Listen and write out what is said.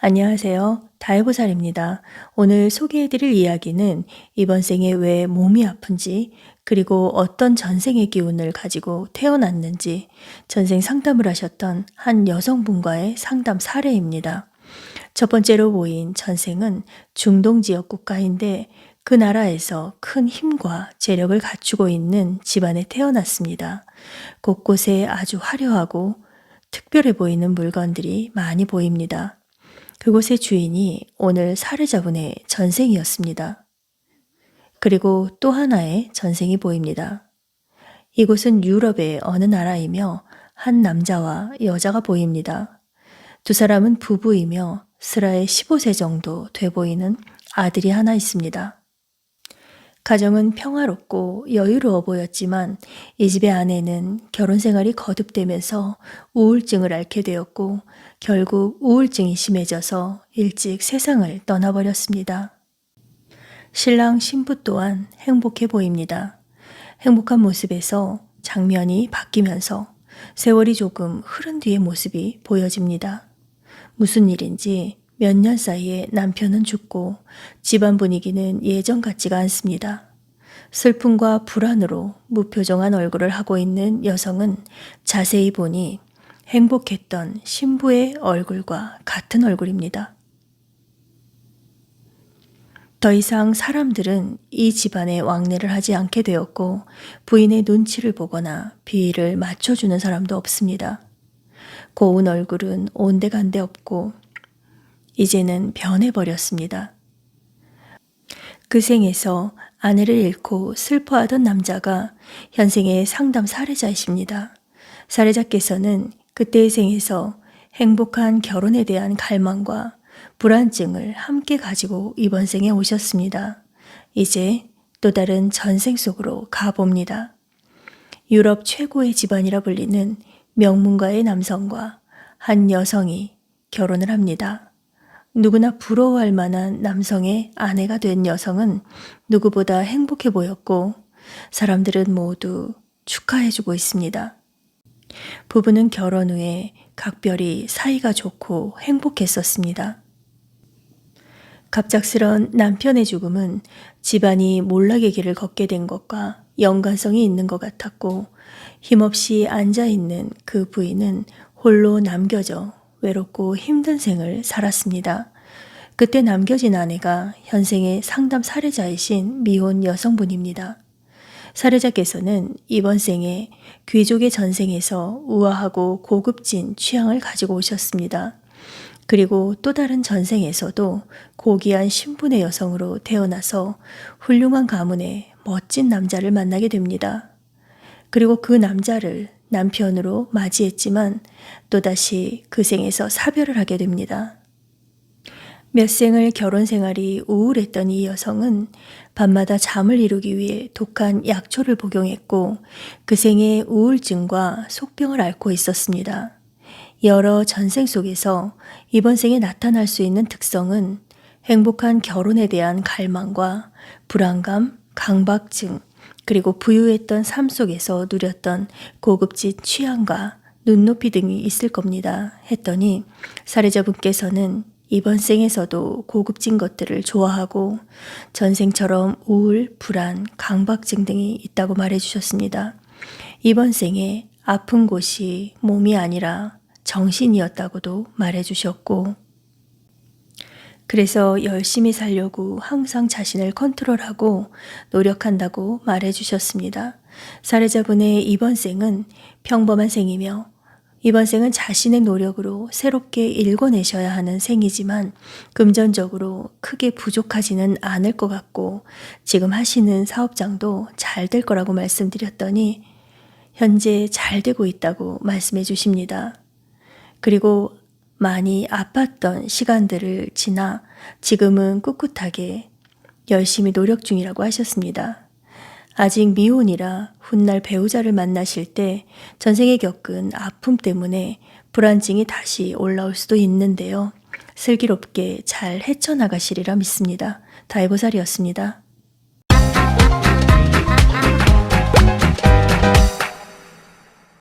안녕하세요. 다해보살입니다. 오늘 소개해드릴 이야기는 이번 생에 왜 몸이 아픈지, 그리고 어떤 전생의 기운을 가지고 태어났는지 전생 상담을 하셨던 한 여성분과의 상담 사례입니다. 첫 번째로 보인 전생은 중동 지역 국가인데 그 나라에서 큰 힘과 재력을 갖추고 있는 집안에 태어났습니다. 곳곳에 아주 화려하고 특별해 보이는 물건들이 많이 보입니다. 그곳의 주인이 오늘 사례자분의 전생이었습니다. 그리고 또 하나의 전생이 보입니다. 이곳은 유럽의 어느 나라이며 한 남자와 여자가 보입니다. 두 사람은 부부이며 스라의 15세 정도 돼 보이는 아들이 하나 있습니다. 가정은 평화롭고 여유로워 보였지만 이 집의 아내는 결혼 생활이 거듭되면서 우울증을 앓게 되었고 결국 우울증이 심해져서 일찍 세상을 떠나버렸습니다. 신랑 신부 또한 행복해 보입니다. 행복한 모습에서 장면이 바뀌면서 세월이 조금 흐른 뒤의 모습이 보여집니다. 무슨 일인지 몇 년 사이에 남편은 죽고 집안 분위기는 예전 같지가 않습니다. 슬픔과 불안으로 무표정한 얼굴을 하고 있는 여성은 자세히 보니 행복했던 신부의 얼굴과 같은 얼굴입니다. 더 이상 사람들은 이 집안에 왕래를 하지 않게 되었고 부인의 눈치를 보거나 비위를 맞춰주는 사람도 없습니다. 고운 얼굴은 온데간데 없고 이제는 변해버렸습니다. 그 생에서 아내를 잃고 슬퍼하던 남자가 현생의 상담 사례자이십니다. 사례자께서는 그때의 생에서 행복한 결혼에 대한 갈망과 불안증을 함께 가지고 이번 생에 오셨습니다. 이제 또 다른 전생 속으로 가봅니다. 유럽 최고의 집안이라 불리는 명문가의 남성과 한 여성이 결혼을 합니다. 누구나 부러워할 만한 남성의 아내가 된 여성은 누구보다 행복해 보였고 사람들은 모두 축하해주고 있습니다. 부부는 결혼 후에 각별히 사이가 좋고 행복했었습니다. 갑작스런 남편의 죽음은 집안이 몰락의 길을 걷게 된 것과 연관성이 있는 것 같았고 힘없이 앉아 있는 그 부인은 홀로 남겨져 외롭고 힘든 생을 살았습니다. 그때 남겨진 아내가 현생의 상담 사례자이신 미혼 여성분입니다. 사례자께서는 이번 생에 귀족의 전생에서 우아하고 고급진 취향을 가지고 오셨습니다. 그리고 또 다른 전생에서도 고귀한 신분의 여성으로 태어나서 훌륭한 가문의 멋진 남자를 만나게 됩니다. 그리고 그 남자를 남편으로 맞이했지만 또다시 그 생에서 사별을 하게 됩니다. 몇 생을 결혼 생활이 우울했던 이 여성은 밤마다 잠을 이루기 위해 독한 약초를 복용했고 그 생의 우울증과 속병을 앓고 있었습니다. 여러 전생 속에서 이번 생에 나타날 수 있는 특성은 행복한 결혼에 대한 갈망과 불안감, 강박증, 그리고 부유했던 삶 속에서 누렸던 고급진 취향과 눈높이 등이 있을 겁니다. 했더니 사례자분께서는 이번 생에서도 고급진 것들을 좋아하고 전생처럼 우울, 불안, 강박증 등이 있다고 말해 주셨습니다. 이번 생에 아픈 곳이 몸이 아니라 정신이었다고도 말해 주셨고, 그래서 열심히 살려고 항상 자신을 컨트롤하고 노력한다고 말해 주셨습니다. 사례자분의 이번 생은 평범한 생이며 이번 생은 자신의 노력으로 새롭게 읽어내셔야 하는 생이지만 금전적으로 크게 부족하지는 않을 것 같고 지금 하시는 사업장도 잘 될 거라고 말씀드렸더니 현재 잘 되고 있다고 말씀해 주십니다. 그리고 많이 아팠던 시간들을 지나 지금은 꿋꿋하게 열심히 노력 중이라고 하셨습니다. 아직 미혼이라 훗날 배우자를 만나실 때 전생에 겪은 아픔 때문에 불안증이 다시 올라올 수도 있는데요. 슬기롭게 잘 헤쳐나가시리라 믿습니다. 다이보살이었습니다.